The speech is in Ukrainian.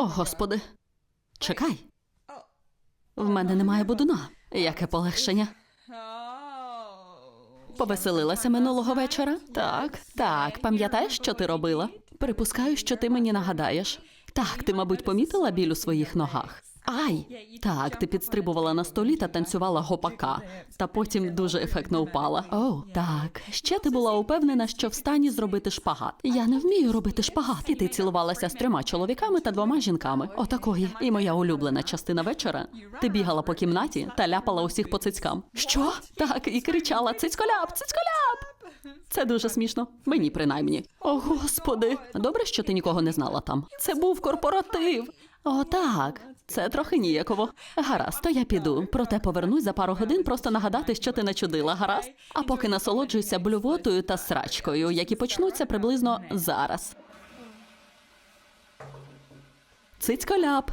О, господи. Чекай. В мене немає будуна. Яке полегшення. Повеселилася минулого вечора? Так, так. Пам'ятаєш, що ти робила? Припускаю, що ти мені нагадаєш. Так, ти, мабуть, помітила біль у своїх ногах. Ай! Так, ти підстрибувала на столі та танцювала гопака, та потім дуже ефектно впала. О, так. Ще ти була упевнена, що в стані зробити шпагат. Я не вмію робити шпагат. І ти цілувалася з трьома чоловіками та двома жінками. Отакої. І моя улюблена частина вечора. Ти бігала по кімнаті та ляпала усіх по цицькам. Що? Так, і кричала: Цицьколяп, цицьколяп! Це дуже смішно. Мені принаймні. О, господи. Добре, що ти нікого не знала там. Це був корпоратив. О, так. Це трохи ніяково. Гаразд, то я піду. Проте повернусь за пару годин просто нагадати, що ти начудила, гаразд? А поки насолоджуйся блювотою та срачкою, які почнуться приблизно зараз. Цицьколяп.